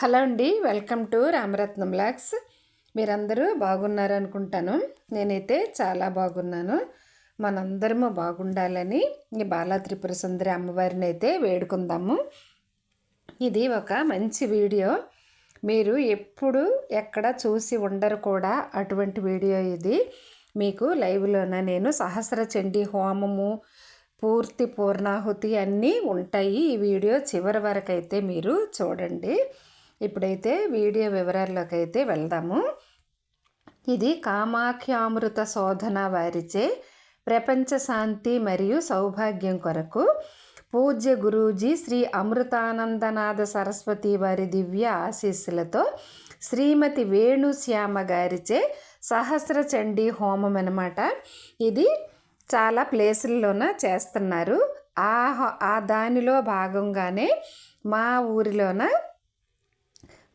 Hello అండి welcome to Ramaratnam blogs మీరందరూ బాగున్నారు అనుకుంటాను. నేనైతే చాలా బాగున్నాను. మనందరము బాగుండాలని ఈ బాలా త్రిపుర సుందరి అమ్మవారిని అయితే వేడుకుందాము. ఇది ఒక మంచి వీడియో. మీరు ఎప్పుడు ఎక్కడ చూసి ఉండరు కూడా అటువంటి వీడియో ఇది. మీకు లైవ్లోన నేను సహస్ర చండీ హోమము పూర్తి పూర్ణాహుతి అన్నీ ఉంటాయి. ఈ వీడియో చివరి వరకు అయితే మీరు చూడండి. ఇప్పుడైతే వీడియో వివరాల్లోకి అయితే వెళ్దాము. ఇది కామాఖ్యామృత శోధన వారిచే ప్రపంచ శాంతి మరియు సౌభాగ్యం కొరకు పూజ్య గురూజీ శ్రీ అమృతానందనాథ సరస్వతి వారి దివ్య ఆశీస్సులతో శ్రీమతి వేణుశ్యామ గారిచే సహస్ర చండీ హోమం అనమాట ఇది చాలా ప్లేసుల్లోన చేస్తున్నారు. ఆ ఆ దానిలో భాగంగానే మా ఊరిలోన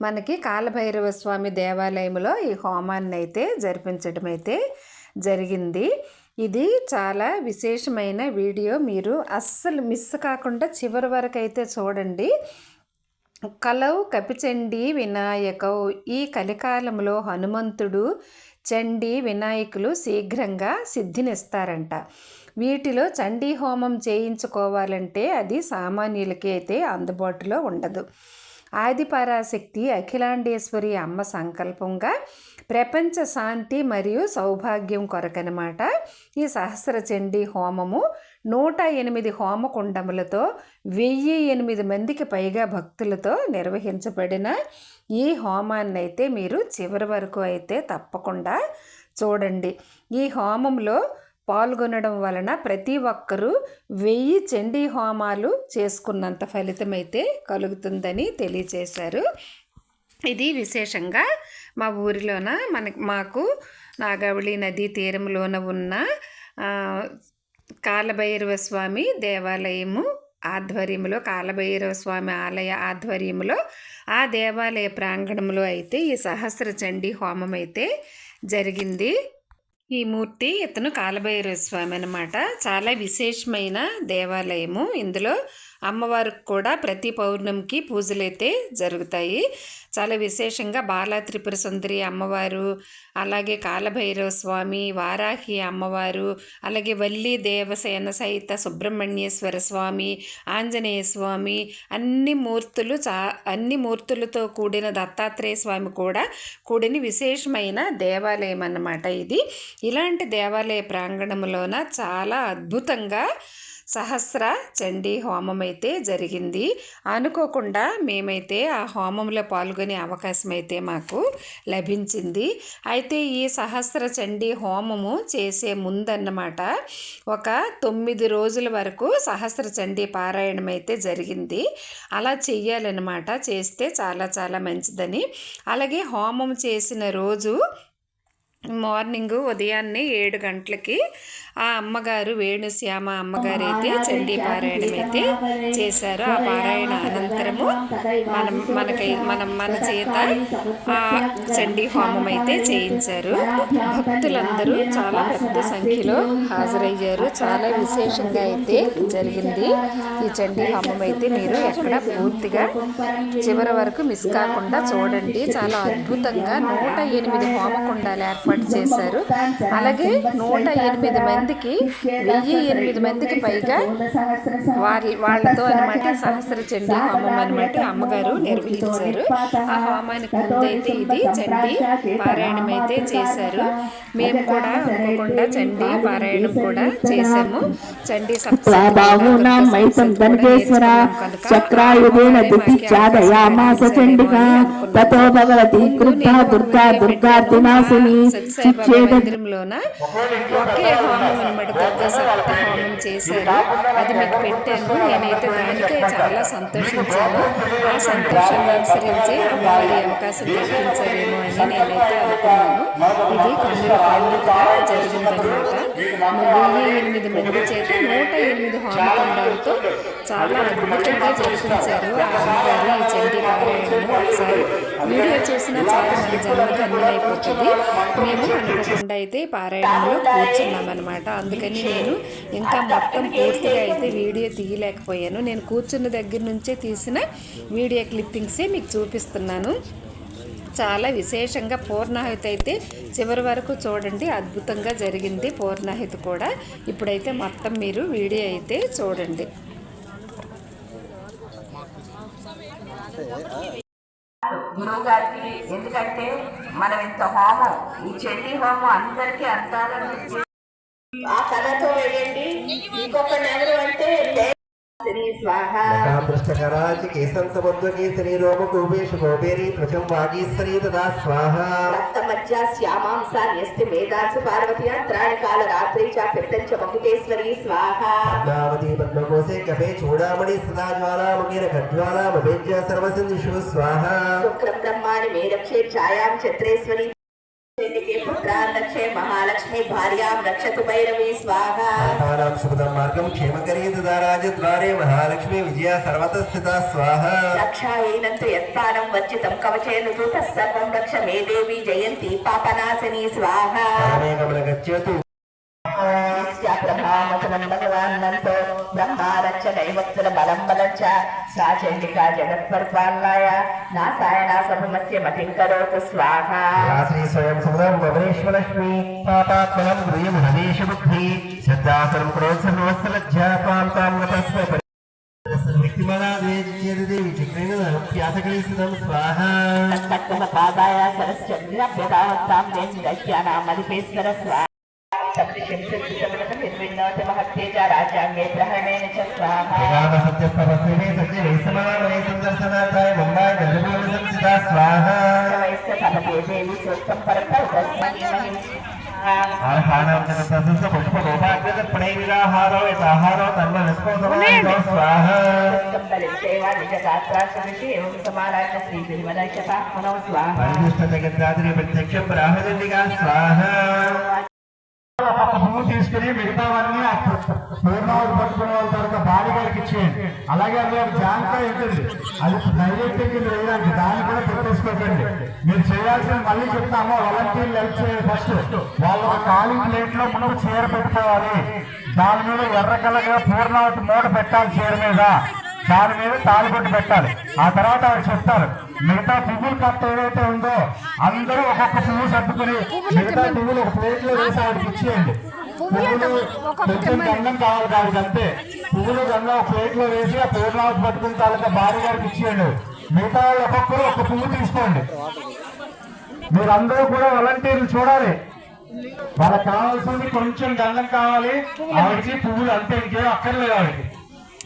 మనకి కాలభైరవ స్వామి దేవాలయంలో ఈ హోమాన్ని అయితే జరిపించడం అయితే జరిగింది. ఇది చాలా విశేషమైన వీడియో. మీరు అస్సలు మిస్ కాకుండా చివరి వరకు అయితే చూడండి. కలవు కపిచండి వినాయకవు ఈ కలికాలంలో హనుమంతుడు చండీ వినాయకులు శీఘ్రంగా సిద్ధినిస్తారంట. వీటిలో చండీ హోమం చేయించుకోవాలంటే అది సామాన్యులకి అయితే అందుబాటులో ఉండదు. ఆదిపరాశక్తి అఖిలాండేశ్వరి అమ్మ సంకల్పంగా ప్రపంచ శాంతి మరియు సౌభాగ్యం కొరకనమాట. ఈ సహస్ర చండీ హోమము నూట ఎనిమిది హోమకుండములతో వెయ్యి ఎనిమిది మందికి పైగా భక్తులతో నిర్వహించబడిన ఈ హోమాన్ని అయితే మీరు చివరి వరకు అయితే తప్పకుండా చూడండి. ఈ హోమంలో పాల్గొనడం వలన ప్రతి ఒక్కరూ వెయ్యి చండీ హోమాలు చేసుకున్నంత ఫలితమైతే కలుగుతుందని తెలియచేశారు. ఇది విశేషంగా మా ఊరిలోన మనకి మాకు నాగావళి నదీ తీరంలోన ఉన్న కాలభైరవ స్వామి దేవాలయము ఆధ్వర్యంలో కాలభైరవ స్వామి ఆలయ ఆధ్వర్యంలో ఆ దేవాలయ ప్రాంగణంలో అయితే ఈ సహస్ర చండీ హోమం అయితే జరిగింది. ఈ మూర్తి ఇతను కాలభైరవ స్వామి అనమాట చాలా విశేషమైన దేవాలయము. ఇందులో అమ్మవారికి కూడా ప్రతి పౌర్ణమికి పూజలైతే జరుగుతాయి. చాలా విశేషంగా బాలా త్రిపుర సుందరి అమ్మవారు అలాగే కాలభైరవ స్వామి వారాహి అమ్మవారు అలాగే వల్లి దేవసేన సహిత సుబ్రహ్మణ్యేశ్వర స్వామి ఆంజనేయ స్వామి అన్ని మూర్తులు చా అన్ని మూర్తులతో కూడిన దత్తాత్రేయ స్వామి కూడా కూడిన విశేషమైన దేవాలయం అన్నమాట ఇది. ఇలాంటి దేవాలయ ప్రాంగణంలోన చాలా అద్భుతంగా సహస్ర చండీ హోమం అయితే జరిగింది. అనుకోకుండా మేమైతే ఆ హోమంలో పాల్గొనే అవకాశం అయితే మాకు లభించింది. అయితే ఈ సహస్ర చండీ హోమము చేసే ముందన్నమాట ఒక తొమ్మిది రోజుల వరకు సహస్ర చండీ పారాయణం అయితే జరిగింది. అలా చెయ్యాలన్నమాట. చేస్తే చాలా చాలా మంచిదని. అలాగే హోమం చేసిన రోజు మార్నింగ్ ఉదయాన్నే ఏడు గంటలకి ఆ అమ్మగారు వేణుశ్యామ అమ్మగారు అయితే చండీ పారాయణం అయితే చేశారు. ఆ పారాయణ అనంతరము మనం మనకై మనం మన చేత ఆ చండీ హోమం అయితే చేయించారు. భక్తులందరూ చాలా పెద్ద సంఖ్యలో హాజరయ్యారు. చాలా విశేషంగా అయితే జరిగింది. ఈ చండీ హోమం అయితే మీరు ఎక్కడ పూర్తిగా చివరి వరకు మిస్ కాకుండా చూడండి. చాలా అద్భుతంగా నూట ఎనిమిది హోమకుండాలు ఏర్పాటు చేశారు. అలాగే నూట ఎనిమిది మందికి వెయ్యి ఎనిమిది మందికి పైగా వారి వాళ్ళతో అనమాట సహస్ర చండీ హోమం అనమాట అమ్మగారు నిర్వహించారు. ఆ హోమానికి ముందైతే ఇది చండీ పారాయణం అయితే చేశారు. మేము కూడా అనుకోకుండా చండీ పారాయణం కూడా చేసాము చండీ చక్రాయుధేన తతో భగవతి దుర్గా ఒకే హోమం అనమాట దుర్గా సప్తహోమం చేశారు. అది మీకు పెట్టాను. నేనైతే దానికే చాలా సంతోషించాను. ఆ సంతోషం అనుసరించి అమ్మవారి అవకాశం కల్పించారేమో అని నేనైతే అనుకున్నాను. ఇది కన్నుల పండుగ జరిగిందనమాట వెయ్యి ఎనిమిది మంది చేత నూట ఎనిమిది హోమకుండాలతో చాలా అద్భుతంగా జరిపించారు. ఆ అమ్మగారి ఈ చండీ పారాయణము ఒకసారి వీడియో చూసిన చాలా మంది జన్మకి అన్నం అయిపోతుంది మేము అనుకోకుండా అయితే పారాయణంలో కూర్చున్నాం అనమాట అనమాట అందుకని నేను ఇంకా మొత్తం పూర్తిగా అయితే వీడియో తీయలేకపోయాను. నేను కూర్చున్న దగ్గర నుంచే తీసిన వీడియో క్లిప్పింగ్సే మీకు చూపిస్తున్నాను. చాలా విశేషంగా పూర్ణాహుతి అయితే చివరి వరకు చూడండి. అద్భుతంగా జరిగింది పూర్ణాహుతి కూడా. ఇప్పుడైతే మొత్తం మీరు వీడియో అయితే చూడండి. గురువు గారికి ఎందుకంటే మనం ఇంత హోమం ఈ చెల్లి హోమం అందరికీ అంతాలని ఆ కథతో వేయండి ఎవరు అంటే శ్రీ స్వాహ. పృష్ఠకరాచి కేశం సముద్రకేసరి రోమకూపేషు గోపేరి త్వచం వాగీశ్వరీ తదా స్వాహ. రక్తమధ్య శ్యామాంస న్యస్తి మేధాసు పార్వతి అంతరాణి కాల రాత్రి చ పిత్తంచ మకుటేశ్వరి స్వాహ. పద్మావతి పద్మకోశే కపే చూడామణి సదా జ్వాలాముఖేన ఖడ్వాలామభేజ్య సర్వసింధుషు స్వాహ. శుక్రం బ్రహ్మాణి మే రక్షే ఛాయాం ఛత్రేశ్వరి రక్షే మహాలక్ష్మి భార్యాం రక్షతు భైరవి స్వాహ. సుపదం మార్గం క్షేమకరీ తదా రాజద్వారే మహాలక్ష్మి విజయ సర్వత స్థిత స్వాహ. రక్షాయైనంతు యత్పానం వర్జితం కవచేన దూత సర్వం రక్ష మే దేవి జయంతి పాపనాశిని స్వాహ. గచ్చతు బ్రహ్మారక్ష దైవత్సర బలం బలచ్చ సా చండికా జగత్పరిపాలనాయ నాసాయ నాసభమస్య మతిం కరోతు స్వాహ శ్రీ స్వయం సుమదం భవనేశ్వరలక్ష్మి పాపాత్మనం గృహం హరీష బుద్ధి శ్రద్ధాసనం క్రోత్సనవత్సలజ్జా త్వాం తాం గతస్మై వ్యక్తిమనాదేవి చక్రేణ ప్యాసకలిసిదం స్వాహ. పాదాయ సరస్చంద్రభ్యతావత్తాం దేశ్యానామధిపేశ్వర స్వాహ నిర్విన్నోతి మహత్తేజ రాజ్యాంగే గ్రహణేన చ స్వాహ వేదాంత సత్యస్తవస్మినే సత్య వైసమానమై సందర్శనార్థాయ ముంబై గర్భూమి సంస్థిత స్వాహ వయస్సు తమదే దేవి సూక్తం పరపర తస్మై ఆహారం తసస్సు పుష్ప లోపాగ్రత ప్రణయ నిరాహారో యథాహారో తన్మ నిస్పోసమానో స్వాహ పరిదుష్ట జగద్రాత్రి ప్రత్యక్ష బ్రాహ్మణిగా స్వాహ. నువ్వు పువ్వు తీసుకుని మిగతావన్నీ ఆ పూర్ణావతి పట్టుకునే వాళ్ళ తర్వాత భార్య గారికి ఇచ్చేయండి. అలాగే అందులో జాంకాయ ఉంటుంది. అది నైవేద్యం వేయడానికి దాన్ని కూడా పెట్టేసుకోకండి. మీరు చేయాల్సిన మళ్ళీ చెప్తాము. వాలంటీర్లు హెల్ప్ చేయాలి ఫస్ట్ వాళ్ళ ఒక ఖాళీ ప్లేట్లో ముందు చీర పెట్టుకోవాలి. దాని మీద ఎర్ర కలగా పూర్ణావతి మూట పెట్టాలి చీర మీద. దాని మీద తాలిపట్టు పెట్టాలి. ఆ తర్వాత ఆవిడ చెప్తారు. మిగతా పువ్వులు కట్ట ఏదైతే ఉందో అందరూ ఒక్కొక్క పువ్వు సర్దుకుని మిగతా పువ్వులు ఒక ప్లేట్లో వేసి ఆవిడకి ఇచ్చేయండి పువ్వులు కొంచెం గంధం కావాలి కాదు అంతే పువ్వులు గంధం ఒక ప్లేట్లో వేసి ఆ పూర్ణావతి పట్టుకున్న తాలూకా భార్య గారికి ఇచ్చేయండి. మిగతా వాళ్ళు ఒక్కొక్కరు ఒక పువ్వు తీసుకోండి. మీరందరూ కూడా వాలంటీర్లు చూడాలి. వాళ్ళకి కావాల్సింది కొంచెం గంధం కావాలి. ఆవిడకి పువ్వులు అంతే ఇంకేం అక్కర్లేదు ఆవిడకి.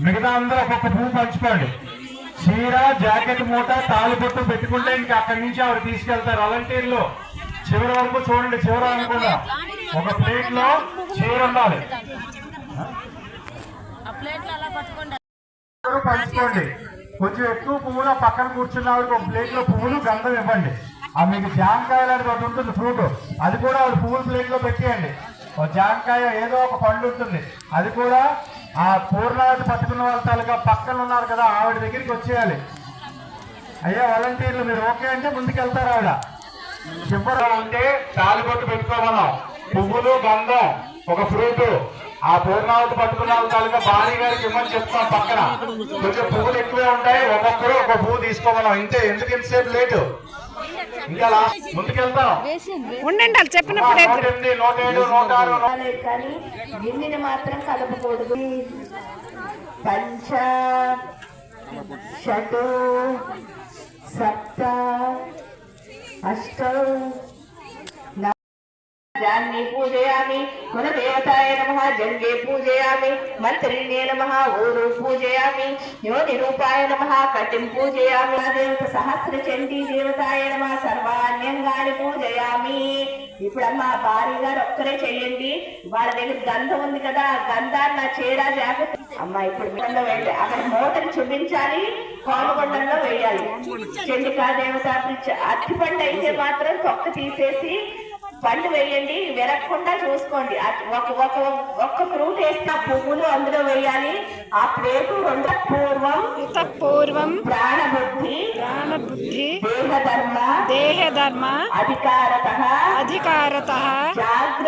మిగతా అందరూ ఒక్కొక్క పువ్వు పంచుకోండి. చీర జాకెట్ మూట తాళిబొట్టు పెట్టుకుంటే ఇంకా అక్కడి నుంచి ఆవిడ తీసుకెళ్తారు. వాలంటీర్లు చివరి వరకు చూడండి చివరి అనుకున్నా ఒక ప్లేట్లో చీర ఉండాలి. పంచుకోండి కొంచెం ఎక్కువ పువ్వులు పక్కన కూర్చున్న వాళ్ళకి ఒక ప్లేట్లో పువ్వులు గంధం ఇవ్వండి. ఆ మీకు జామకాయ లాంటిది ఒకటి ఉంటుంది ఫ్రూట్. అది కూడా వాళ్ళు పువ్వులు ప్లేట్లో పెట్టేయండి. ఒక జామకాయ ఏదో ఒక పండు ఉంటుంది. అది కూడా ఆ పూర్ణావతి పట్టుకున్న వాళ్ళ తాలూకా పక్కన ఉన్నారు కదా ఆవిడ దగ్గరికి వచ్చేయాలి. అయ్యా వాలంటీర్లు మీరు ఓకే అంటే ముందుకెళ్తారు ఆవిడ. చివరిలో ఉంటే తాలిబొట్టు పెట్టుకోమన్నాం. పువ్వులు గంధం ఒక ఫ్రూట్. ఆ పూర్ణావతి పట్టుకున్న వాళ్ళ తాలూకా భారీ గారికి ఇవ్వని చెప్తాం పక్కన. కొంచెం పువ్వులు ఎక్కువే ఉంటాయి ఒక్కొక్కరు ఒక పువ్వు తీసుకోమన్నాం. ఇంతే ఎందుకు ఇంతసేపు లేటు? ఉండండి వాళ్ళు చెప్పినప్పుడే కానీ గిన్నెని మాత్రం కలపకూడదు పంచ షటు సప్త అష్ట జాన్ని పూజయామి. కులదేవతాయ నమ జంగే పూజయామి. మంత్రిణ్యే నమ ఊరు పూజయామి. యోని రూపాయ నమ కటిం పూజయామి. దేవత సహస్ర చండీ దేవతాయ నమ సర్వాణ్యంగాని పూజయామి. ఇప్పుడమ్మా భార్య గారు ఒక్కరే చెయ్యండి. వాళ్ళ దగ్గర గంధం ఉంది కదా గంధాన్ని నా చీర జాగ్రత్త. అమ్మా ఇప్పుడు వెళ్ళి అక్కడ మూటను చూపించాలి. కోనగొండంలో వేయాలి. చండికా దేవత అరటిపండు అయితే మాత్రం తొక్క తీసేసి పండు వేయండి విరగకుండా చూసుకోండి. ఒక ఒక ఒక్క ఫ్రూట్ వేసిన పువ్వులు అందులో వేయాలి. అప్రేతు రెండు పూర్వం పూర్వం ప్రాణబుద్ధి ప్రాణబుద్ధి దేహధర్మ దేహధర్మ అధికారత అధికారత జాగ్రత్త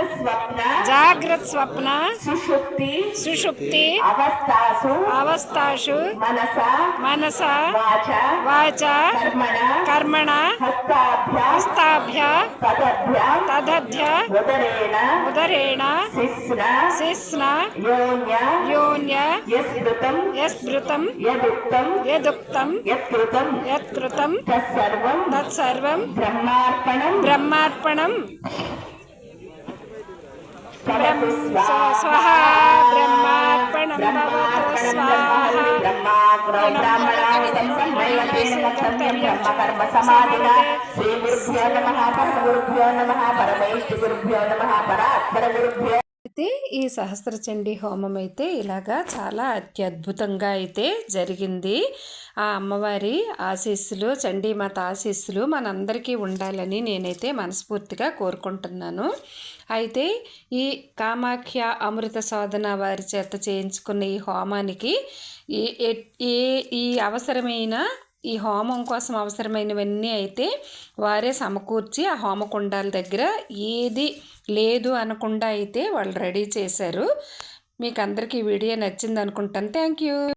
జాగ్రత్త స్వప్న సుషుప్తి సుషుప్తి అవస్థాసు అవస్థాషు మనస మనస వాచ వాచ కర్మణ కర్మణ హస్తాభ్య హస్తాభ్య పదభ్య తదధ్య ఉదరేణ ఉదరేణ శిస్న శిస్న యోన్య యోన్య యస్మృతం యస్మృతం యదుక్తం యదుక్తం యత్కృతం యత్కృతం తత్సర్వం తత్సర్వం బ్రహ్మార్పణం బ్రహ్మార్పణం స్వహ బ్రహ్మార్పణం భవతు స్వాహ శ్రీ గురుభ్యో నమ పరమ గురుభ్యో నమ గురుభ్యో నమ పరాత్పర గురుభ్యో అయితే ఈ సహస్రచండీ హోమం అయితే ఇలాగా చాలా అత్యద్భుతంగా అయితే జరిగింది. ఆ అమ్మవారి ఆశీస్సులు చండీమాత ఆశీస్సులు మనందరికీ ఉండాలని నేనైతే మనస్ఫూర్తిగా కోరుకుంటున్నాను. అయితే ఈ కామాఖ్య అమృత సాధన వారి చేత చేయించుకున్న ఈ హోమానికి ఏ ఏ- ఏ ఈ అవసరమైన ఈ హోమం కోసం అవసరమైనవన్నీ అయితే వారే సమకూర్చి ఆ హోమకుండాల దగ్గర ఏది లేదు అనకుండా అయితే వాళ్ళు రెడీ చేశారు. మీకు అందరికీ వీడియో నచ్చింది అనుకుంటాను థ్యాంక్ యూ.